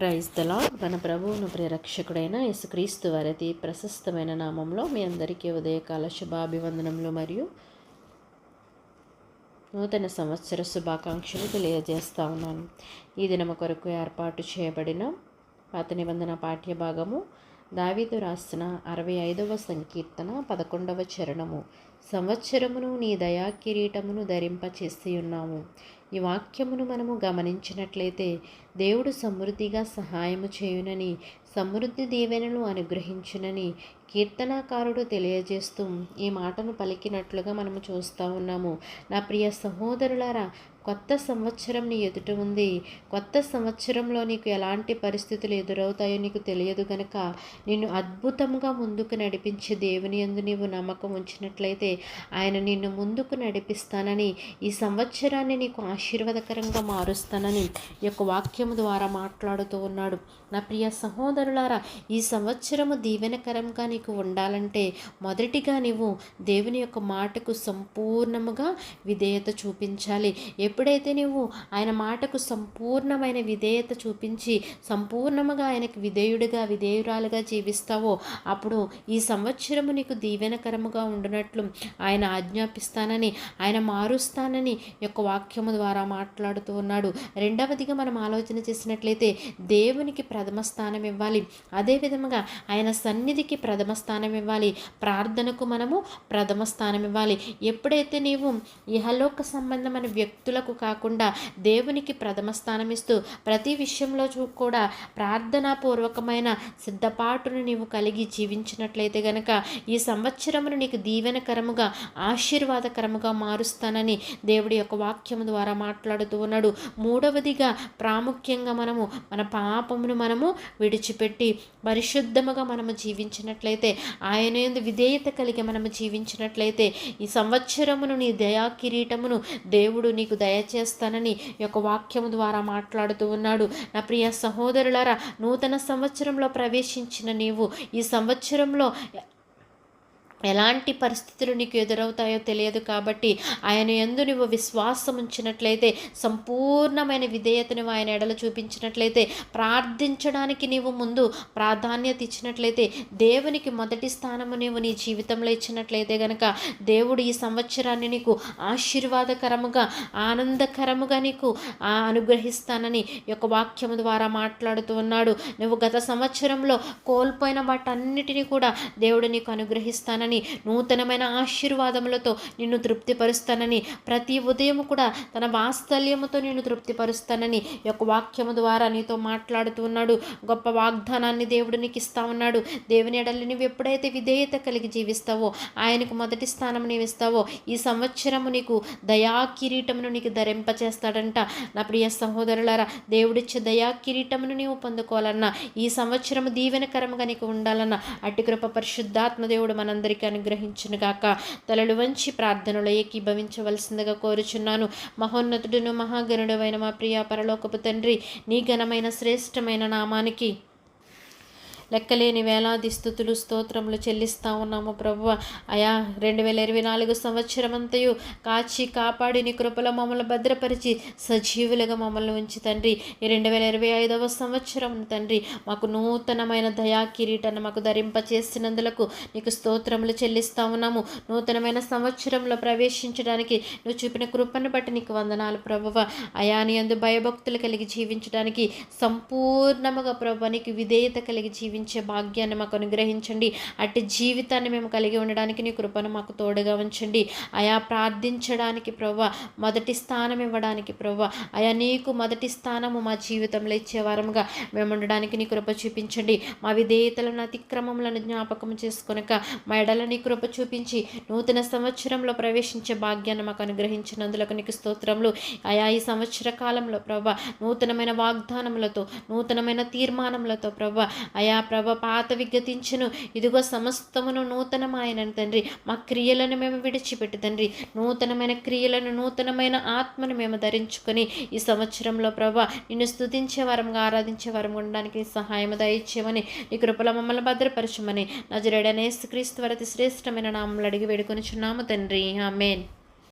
ప్రైస్తలా మన ప్రభువును ప్రియరక్షకుడైన యేసుక్రీస్తు వారి ప్రశస్తమైన నామంలో మీ అందరికీ ఉదయకాల శుభాభివందనములు మరియు నూతన సంవత్సర శుభాకాంక్షలు తెలియజేస్తా ఉన్నాను. ఈ దినము కొరకు ఏర్పాటు చేయబడిన పాత నిబంధన పాఠ్య భాగము దావీదు రాసిన అరవై ఐదవ సంకీర్తన పదకొండవ చరణము. సంవత్సరమును నీ దయా కిరీటమును ధరింపచేసి ఉన్నాము. ఈ వాక్యమును మనము గమనించినట్లయితే దేవుడు సమృద్ధిగా సహాయము చేయునని సమృద్ధి దీవెనలు అనుగ్రహించునని కీర్తనాకారుడు తెలియజేస్తూ ఈ మాటను పలికినట్లుగా మనము చూస్తూ ఉన్నాము. నా ప్రియ సహోదరులారా కొత్త సంవత్సరం నీ ఎదుట ఉంది. కొత్త సంవత్సరంలో నీకు ఎలాంటి పరిస్థితులు ఎదురవుతాయో నీకు తెలియదు గనక నిన్ను అద్భుతంగా ముందుకు నడిపించే దేవుని ఎందు నీవు నమ్మకం ఉంచినట్లయితే ఆయన నిన్ను ముందుకు నడిపిస్తానని ఈ సంవత్సరాన్ని నీకు ఆశీర్వాదకరంగా మారుస్తానని ఈ యొక్క వాక్యము ద్వారా మాట్లాడుతూ ఉన్నాడు. నా ప్రియ సహోదరులారా ఈ సంవత్సరము దీవెనకరంగా నీకు ఉండాలంటే మొదటిగా నీవు దేవుని యొక్క మాటకు సంపూర్ణముగా విధేయత చూపించాలి. ఎప్పుడైతే నీవు ఆయన మాటకు సంపూర్ణమైన విధేయత చూపించి సంపూర్ణముగా ఆయనకు విధేయుడిగా విధేయురాలుగా జీవిస్తావో అప్పుడు ఈ సంవత్సరము నీకు దీవెనకరముగా ఉండినట్లు ఆయన ఆజ్ఞాపిస్తానని ఆయన మారుస్తానని యొక్క వాక్యము ద్వారా మాట్లాడుతూ ఉన్నాడు. రెండవదిగా మనం ఆలోచన చేసినట్లయితే దేవునికి ప్రథమ స్థానం ఇవ్వాలి. అదే విధముగా ఆయన సన్నిధికి ప్రథమ స్థానం ఇవ్వాలి. ప్రార్థనకు మనము ప్రథమ స్థానం ఇవ్వాలి. ఎప్పుడైతే నీవు ఇహలోక సంబంధమైన వ్యక్తులకు కాకుండా దేవునికి ప్రథమ స్థానం ఇస్తూ ప్రతి విషయంలో చూ కూడా ప్రార్థనాపూర్వకమైన సిద్ధపాటును నీవు కలిగి జీవించినట్లయితే గనక ఈ సంవత్సరమును నీకు దీవెనకరముగా ఆశీర్వాదకరముగా మారుస్తానని దేవుడి యొక్క వాక్యము ద్వారా మాట్లాడుతూ ఉన్నాడు. మూడవదిగా ప్రాముఖ్యంగా మనము మన పాపమును మనము విడిచిపెట్టి పరిశుద్ధముగా మనము జీవించినట్లయితే ఆయన ఎందు విధేయత కలిగి మనము జీవించినట్లయితే ఈ సంవత్సరమును నీ దయా కిరీటమును దేవుడు నీకు దయచేస్తానని యొక్క వాక్యము ద్వారా మాట్లాడుతూ ఉన్నాడు. నా ప్రియ సహోదరులారా నూతన సంవత్సరంలో ప్రవేశించిన నీవు ఈ సంవత్సరంలో ఎలాంటి పరిస్థితులు నీకు ఎదురవుతాయో తెలియదు కాబట్టి ఆయన ఎందు నువ్వు విశ్వాసం ఉంచినట్లయితే సంపూర్ణమైన విధేయతను ఆయన ఎడలు చూపించినట్లయితే ప్రార్థించడానికి నీవు ముందు ప్రాధాన్యత ఇచ్చినట్లయితే దేవునికి మొదటి స్థానము నీవు నీ జీవితంలో ఇచ్చినట్లయితే గనక దేవుడు ఈ సంవత్సరాన్ని నీకు ఆశీర్వాదకరముగా ఆనందకరముగా నీకు అనుగ్రహిస్తానని యొక్క వాక్యము ద్వారా మాట్లాడుతూ ఉన్నాడు. నువ్వు గత సంవత్సరంలో కోల్పోయిన వాటన్నిటినీ కూడా దేవుడు నీకు అనుగ్రహిస్తానని చేస్తానని నూతనమైన ఆశీర్వాదములతో నిన్ను తృప్తిపరుస్తానని ప్రతి ఉదయం కూడా తన వాత్సల్యముతో నిన్ను తృప్తిపరుస్తానని యొక్క వాక్యము ద్వారా నీతో మాట్లాడుతూ ఉన్నాడు. గొప్ప వాగ్దానాన్ని దేవుడు నీకు ఇస్తా ఉన్నాడు. దేవుని ఎడలి నువ్వు ఎప్పుడైతే విధేయత కలిగి జీవిస్తావో ఆయనకు మొదటి స్థానం నీవు ఇస్తావో ఈ సంవత్సరము నీకు దయా కిరీటమును నీకు ధరింపచేస్తాడంట. నా ప్రియ సహోదరులారా దేవుడిచ్చే దయా కిరీటమును నీవు పొందుకోవాలన్నా ఈ సంవత్సరం దీవెనకరముగా నీకు ఉండాలన్నా అట్టి కృప పరిశుద్ధాత్మ దేవుడు మనందరికీ అందరికీ అనుగ్రహించును గాక. తలలు వంచి ప్రార్థనలో ఏకీభవించవలసిందిగా కోరుచున్నాను. మహోన్నతుడును మహాగణుడు అయిన మా ప్రియ పరలోకపు తండ్రి నీ ఘనమైన శ్రేష్టమైన నామానికి లెక్కలేని వేలాది స్థుతులు స్తోత్రములు చెల్లిస్తా ఉన్నాము ప్రభు అయా రెండు వేల ఇరవై నాలుగు సంవత్సరం అంతయు కాచి కాపాడి నీ కృపలో మమ్మల్ని భద్రపరిచి సజీవులుగా మమ్మల్ని ఉంచి తండ్రి. ఈ రెండు వేల ఇరవై ఐదవ సంవత్సరం తండ్రి మాకు నూతనమైన దయా కిరీటాన్ని మాకు ధరింపచేసినందులకు నీకు స్తోత్రములు చెల్లిస్తా ఉన్నాము. నూతనమైన సంవత్సరంలో ప్రవేశించడానికి నువ్వు చూపిన కృపను బట్టి నీకు వందనాలు ప్రభువ. అయాని అందు భయభక్తులు కలిగి జీవించడానికి సంపూర్ణముగా ప్రభు నీకు విధేయత కలిగి జీవి జీవించే భాగ్యాన్ని మాకు అనుగ్రహించండి. అట్టి జీవితాన్ని మేము కలిగి ఉండడానికి నీ కృపను మాకు తోడుగా ఉంచండి. అయా ప్రార్థించడానికి ప్రవ్వ మొదటి స్థానం ఇవ్వడానికి ప్రవ్వ. అయా నీకు మొదటి స్థానము మా జీవితంలో ఇచ్చే వారముగా మేము ఉండడానికి నీ కృప చూపించండి. మా విధేయతలను అతిక్రమములను జ్ఞాపకం చేసుకునక మా ఎడల నీ కృప చూపించి నూతన సంవత్సరంలో ప్రవేశించే భాగ్యాన్ని మాకు అనుగ్రహించినందులకు నీకు స్తోత్రములు. అయా ఈ సంవత్సర కాలంలో ప్రభ నూతనమైన వాగ్దానములతో నూతనమైన తీర్మానములతో ప్రభ అయా ప్రభ పాత విగతించును. ఇదిగో సమస్తమును నూతనమైన తండ్రి. మా క్రియలను మేము విడిచిపెట్టి తండ్రి. నూతనమైన క్రియలను నూతనమైన ఆత్మను మేము ధరించుకొని ఈ సంవత్సరంలో ప్రభ నిన్ను స్థుతించే వరంగా ఆరాధించే వరం ఉండడానికి సహాయం దయచేయమని ఈ కృపల మమ్మల్ని భద్రపరచమని నజరేడనే క్రీస్తు వరతి శ్రేష్టమైన నామలు అడిగి వేడుకొని చున్నాము తండ్రి. ఆమెన్.